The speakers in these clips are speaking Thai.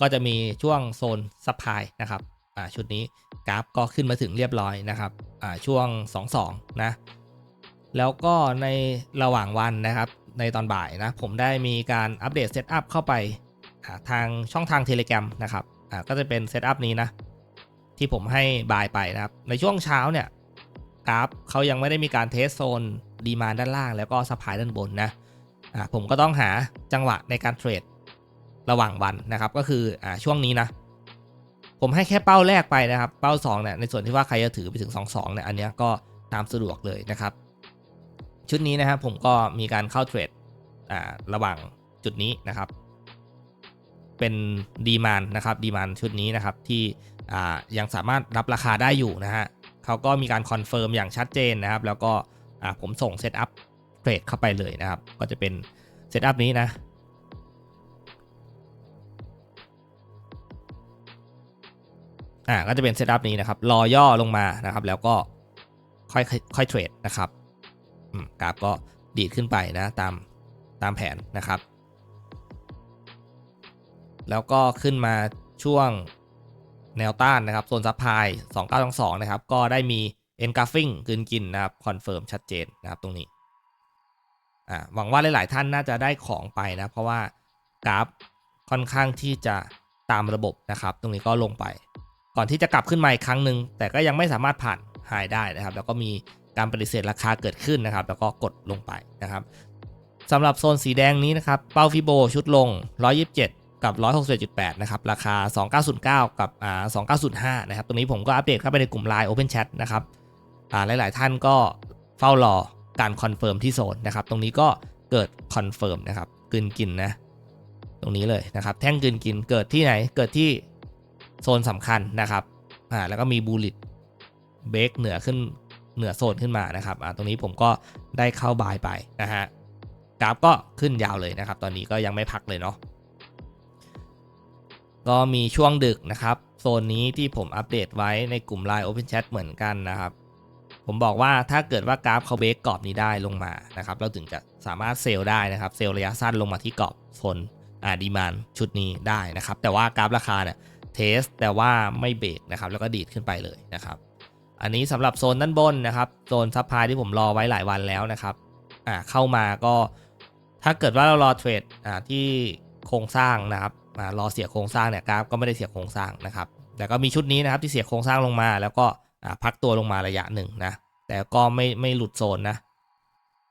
ก็จะมีช่วงโซนซัพพายนะครับอ่าชุดนี้กราฟก็ขึ้นมาถึงเรียบร้อยนะครับอ่าช่วง 2-2 นะ แล้วก็ในระหว่างวันนะครับในตอนบ่ายนะผมได้มีการอัปเดตเซตอัพเข้าไปทางช่องทาง Telegram นะครับอ่าก็จะเป็นเซตอัพนี้นะที่ผมให้บายไปนะครับ ในช่วงเช้าเนี่ยกราฟเขายังไม่ได้มีการเทสโซนดีมาด้านล่าง แล้วก็สปายด้านบนนะอ่าผมก็ต้องหาจังหวะในการเทรด ระหว่างวันนะครับ ก็คืออ่าช่วงนี้นะ ผมให้แค่เป้าแรกไปนะครับ เป้า2เนี่ยในส่วนที่ว่าใครจะถือไปถึง 2-2เนี่ยอันเนี้ยก็ตามสะดวกเลยนะครับ ชุดนี้นะครับผมก็มีการเข้าเทรดอ่าระหว่างจุดนี้นะครับ เป็นดีมานนะครับดีมานชุดนี้นะครับที่อ่ายังสามารถรับราคาได้อยู่นะฮะเขาก็มีการคอนเฟิร์มอย่างชัดเจนนะครับ แล้วก็อ่าผมส่งเซตอัพเทรดเข้าไปเลยนะครับ ก็จะเป็นเซตอัพนี้นะ อ่าก็จะเป็นเซตอัพนี้นะครับรอย่อลงมานะครับ แล้วก็ค่อยค่อยเทรดนะครับกราฟก็ดีดขึ้นไปนะตามตามแผนนะครับ แล้วก็ขึ้นมาช่วงแนวต้านนะครับโซนซับพลาย2922 นะครับ ก็ได้มี engulfing กลืนกินนะครับ คอนเฟิร์มชัดเจนนะครับตรงนี้อ่าหวังว่าหลาย ๆ ท่านน่าจะได้ของไปนะ เพราะว่ากราฟค่อนข้างที่จะตามระบบนะครับ ตรงนี้ก็ลงไป ก่อนที่จะกลับขึ้นมาอีกครั้งหนึ่งแต่ก็ยังไม่สามารถผ่านหายได้นะครับ แล้วก็มีการปฏิเสธราคาเกิดขึ้นนะครับ แล้วก็กดลงไปนะครับสำหรับโซนสีแดงนี้นะครับ เป้าฟิโบชุดลง 127 กับ 161.8นะครับ ราคา 2909 กับอ่า2905 นะครับตรงนี้ผมก็อัปเดตเข้าไปในกลุ่ม Line Open Chat นะครับอ่าหลาย ๆ ท่านก็เฝ้ารอการคอนเฟิร์มที่โซนนะครับ ตรงนี้ก็เกิดคอนเฟิร์มนะครับกลืนกินนะ ตรงนี้เลยนะครับ แท่งกลืนกินเกิดที่ไหน เกิดที่ โซนสำคัญนะครับอ่าแล้วก็มีบูลิตเบรกเหนือขึ้นเหนือโซนขึ้นมานะครับอ่าตรงนี้ผมก็ได้เข้าบายไปนะฮะกราฟก็ขึ้นยาวเลยนะครับ ตอนนี้ก็ยังไม่พักเลยเนาะก็มีช่วงดึกนะครับ โซนนี้ที่ผมอัปเดตไว้ในกลุ่ม Line Open Chat เหมือนกันนะครับ ผมบอกว่าถ้าเกิดว่ากราฟเขาเบรกกรอบนี้ได้ลงมานะครับ เราถึงจะสามารถเซลได้นะครับ เซลระยะสั้นลงมาที่กรอบโซนอ่าดีมานชุดนี้ได้นะครับ แต่ว่ากราฟราคาเนี่ย เทสแต่ว่าไม่เบรกนะครับแล้วก็ดีดขึ้นไปเลยนะครับ อันนี้สำหรับโซนด้านบนนะครับโซนซับพลายที่ผมรอไว้หลายวันแล้วนะครับอ่าเข้ามาก็ถ้าเกิดว่าเรารอเทรดอ่าที่โครงสร้างนะครับอ่ารอเสียโครงสร้างเนี่ยกราฟก็ไม่ได้เสียโครงสร้างนะครับแต่ก็มีชุดนี้นะครับที่เสียโครงสร้างลงมา แล้วก็อ่าพักตัวลงมาระยะหนึ่งนะแต่ก็ไม่ไม่หลุดโซนนะ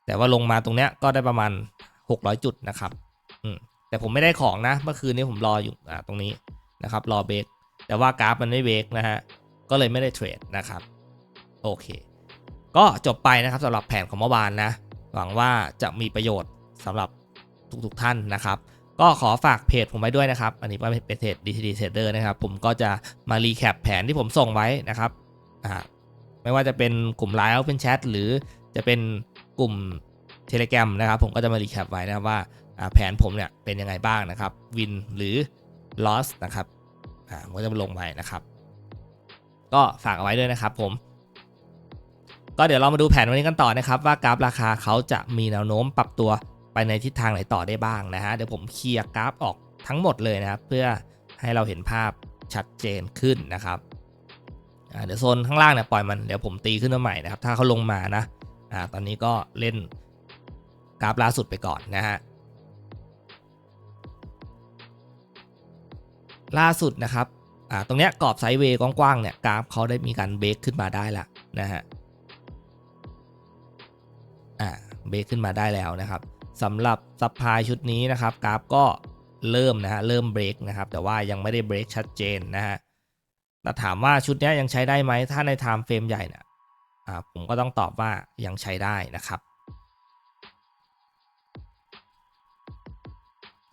แต่ว่าลงมาตรงเนี้ยก็ได้ประมาณ 600 จุดนะครับอืมแต่ผมไม่ได้ของนะเมื่อคืนนี้ผมรออยู่อ่าตรงนี้ นะครับรอเบรกแต่ว่ากราฟมันไม่เบรกนะฮะก็เลยไม่ได้เทรดนะครับโอเค ก็จบไปนะครับสำหรับแผนของเมื่อวานนะหวังว่าจะมีประโยชน์สำหรับทุกๆท่านนะครับก็ขอฝากเพจผมไว้ด้วยนะครับ อันนี้เป็นเพจ DTD Trader นะครับ ผมก็จะมารีแคปแผนที่ผมส่งไว้นะครับอ่าไม่ว่าจะเป็นกลุ่ม Line Open Chat หรือจะเป็นกลุ่ม Telegram นะครับ ผมก็จะมารีแคปไว้นะว่าอ่าแผนผมเนี่ยเป็นยังไงบ้างนะครับ วินหรือ loss นะครับอ่าผมก็จะลงไปนะครับ ก็ฝากเอาไว้ด้วยนะครับผมก็เดี๋ยวเรามาดูแผนวันนี้กันต่อนะครับ ว่ากราฟราคาเขาจะมีแนวโน้มปรับตัวไปในทิศทางไหนต่อได้บ้างนะฮะเดี๋ยวผมเคลียร์กราฟออกทั้งหมดเลยนะครับ เพื่อให้เราเห็นภาพชัดเจนขึ้นนะครับอ่าเดี๋ยวโซนข้างล่างเนี่ยปล่อยมันเดี๋ยวผมตีขึ้นมาใหม่นะครับ ถ้าเขาลงมานะอ่าตอนนี้ก็เล่นกราฟล่าสุดไปก่อนนะฮะ ล่าสุดนะครับอ่าตรงเนี้ยกรอบไซด์เวย์กว้างๆเนี่ยกราฟเขาได้มีการเบรกขึ้นมาได้ละนะฮะอ่าเบรกขึ้นมาได้แล้วนะครับสำหรับซัพพลายชุดนี้นะครับกราฟก็เริ่มนะฮะเริ่มเบรกนะครับแต่ว่ายังไม่ได้เบรกชัดเจนนะฮะแต่ถามว่าชุดนี้ยังใช้ได้ไหมถ้าในไทม์เฟรมใหญ่นี่ยอ่าผมก็ต้องตอบว่ายังใช้ได้นะครับ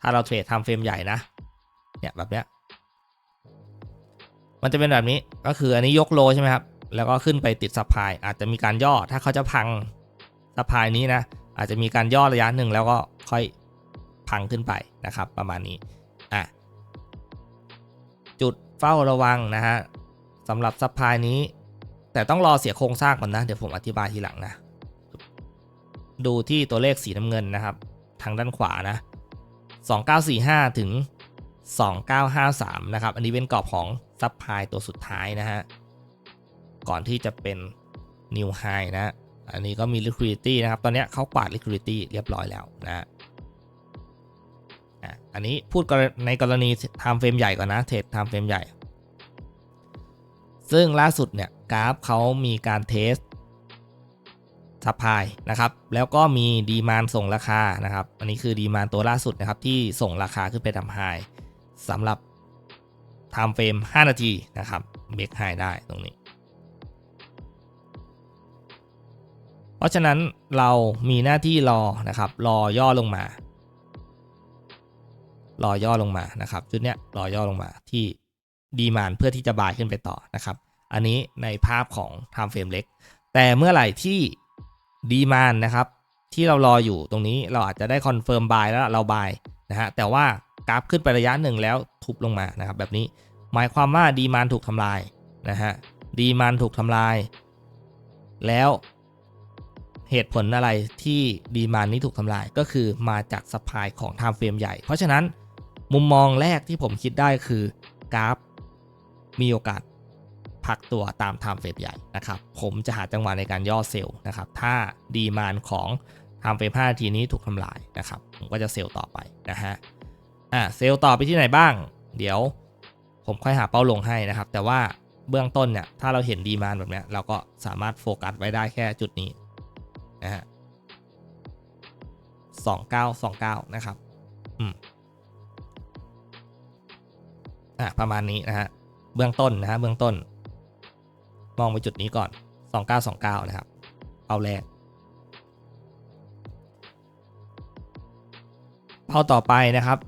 ถ้าเราเทรดไทม์เฟรมใหญ่นะเนี่ยแบบเนี้ย มันจะเป็นแบบนี้ก็คืออันนี้ยกโลใช่ไหมครับ แล้วก็ขึ้นไปติดซัพพลาย อาจจะมีการย่อถ้าเขาจะพังซัพพลายนี้นะ อาจจะมีการย่อระยะหนึ่งแล้วก็ค่อยพังขึ้นไปนะครับ ประมาณนี้อะจุดเฝ้าระวังนะฮะสำหรับซัพพลายนี้ แต่ต้องรอเสียโครงสร้างก่อนนะ เดี๋ยวผมอธิบายทีหลังนะ ดูที่ตัวเลขสีน้ำเงินนะครับ ทางด้านขวานะ2945 ถึง 2953 นะครับ อันนี้เป็นกรอบของ ซับพลายตัวสุดท้ายนะฮะ ก่อนที่จะเป็น New High นะอันนี้ก็มี liquidity นะครับ ตอนนี้เขากวาด liquidity เรียบร้อยแล้วนะฮะอันนี้พูดในกรณี time frame ใหญ่ก่อนนะ เทรด time frame ใหญ่ ซึ่งล่าสุดเนี่ยกราฟเขามีการเทสซัพพลายนะครับ แล้วก็มีดีมานส่งราคานะครับ อันนี้คือดีมานตัวล่าสุดนะครับที่ส่งราคาขึ้นไปทำไฮสำหรับ time frame 5นาทีนะครับเบรกไฮได้ตรงนี้ เพราะฉะนั้นเรามีหน้าที่รอนะครับรอย่อลงมา รอย่อลงมานะครับชุดเนี้ยรอย่อลงมาที่ดีมานเพื่อที่จะบายขึ้นไปต่อนะครับอันนี้ในภาพของ time frame เล็ก แต่เมื่อไหร่ที่ดีมานนะครับที่เรารออยู่ตรงนี้เราอาจจะได้คอนเฟิร์มบายแล้วเราบายนะฮะแต่ว่า กราฟขึ้นไประยะหนึ่งแล้วทุบลงมานะครับแบบนี้หมายความว่าดีมานถูกทำลายนะฮะดีมานถูกทำลาย แล้วเหตุผลอะไรที่ดีมานนี้ถูกทำลายก็คือมาจากสปายของ time frame ใหญ่ เพราะฉะนั้นมุมมองแรกที่ผมคิดได้คือกราฟมีโอกาสพักตัวตาม time frame ใหญ่นะครับ ผมจะหาจังหวะในการย่อเซลล์นะครับ ถ้าดีมานของ time frame 5นาทีนี้ถูกทำลายนะครับ ผมก็จะเซลล์ต่อไปนะฮะ อะเซลล์ต่อไปที่ไหนบ้าง เดี๋ยวผมค่อยหาเป้าลงให้นะครับ แต่ว่าเบื้องต้นเนี่ยถ้าเราเห็นดีมานแบบเนี้ยเราก็สามารถโฟกัสไว้ได้แค่จุดนี้นะฮะสองเก้าสองเก้านะครับอืมอะประมาณนี้นะฮะเบื้องต้นนะฮะเบื้องต้น มองไปจุดนี้ก่อน2929นะครับ เอาแรกเป้าต่อไปนะครับ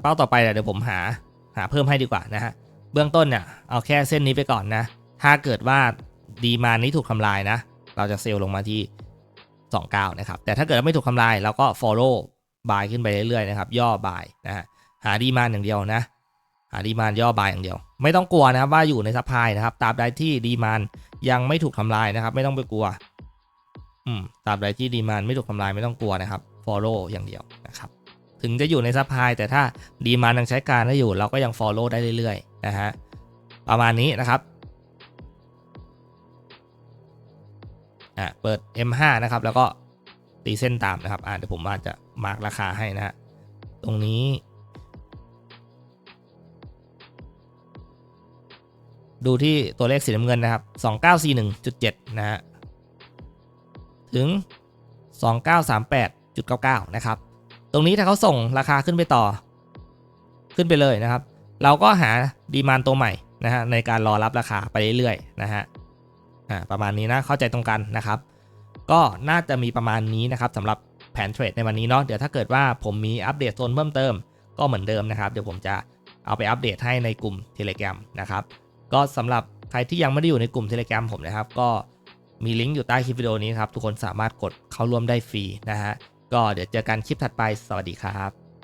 เป้าต่อไปเดี๋ยวผมหาหาเพิ่มให้ดีกว่านะฮะเบื้องต้นเนี่ยเอาแค่เส้นนี้ไปก่อนนะ ถ้าเกิดว่าดีมานี้ถูกทำลายนะ เราจะเซลล์ลงมาที่ 29 นะครับ แต่ถ้าเกิดไม่ถูกทำลายเราก็ follow buy ขึ้นไปเรื่อยๆนะครับ ย่อ buy นะฮะหาดีมานอย่างเดียวนะ หาดีมานย่อบายอย่างเดียว ไม่ต้องกลัวนะครับว่าอยู่ในซัพพลายนะครับตราบใดที่ดีมานยังไม่ถูกทำลายนะครับ ไม่ต้องไปกลัวอืมตราบใดที่ดีมานไม่ถูกทำลายไม่ต้องกลัวนะครับ follow อย่างเดียวนะครับ ถึงจะอยู่ในซัพพลายแต่ถ้าดีมานยังใช้การได้อยู่ เราก็ยัง follow ได้เรื่อยๆนะฮะประมาณนี้นะครับอะเปิด M5 นะครับ แล้วก็ตีเส้นตามนะครับอะเดี๋ยวผมอาจจะมาร์กราคาให้นะฮะตรงนี้ ดูที่ตัวเลขสีน้ำเงินนะครับ 2941.7 นะฮะถึง 2938.99 นะครับ รงนี้ถ้าเขาส่งราคาขึ้นไปต่อ ขึ้นไปเลยนะครับ เราก็หาดีมานตัวใหม่นะฮะในการรอรับราคาไปเรื่อยๆนะฮะอ่าประมาณนี้นะเข้าใจตรงกันนะครับ ก็น่าจะมีประมาณนี้นะครับสำหรับแผนเทรดในวันนี้เนาะเดี๋ยวถ้าเกิดว่าผมมีอัปเดตโซนเพิ่มเติมก็เหมือนเดิมนะครับเดี๋ยวผมจะเอาไปอัปเดตให้ในกลุ่ม Telegram นะครับก็สำหรับใครที่ยังไม่ได้อยู่ในกลุ่ม Telegram ผมนะครับ ก็มีลิงก์อยู่ใต้คลิปวิดีโอนี้ครับทุกคนสามารถกดเข้าร่วมได้ฟรีนะฮะ ก็เดี๋ยวเจอกันคลิปถัดไปสวัสดีครับ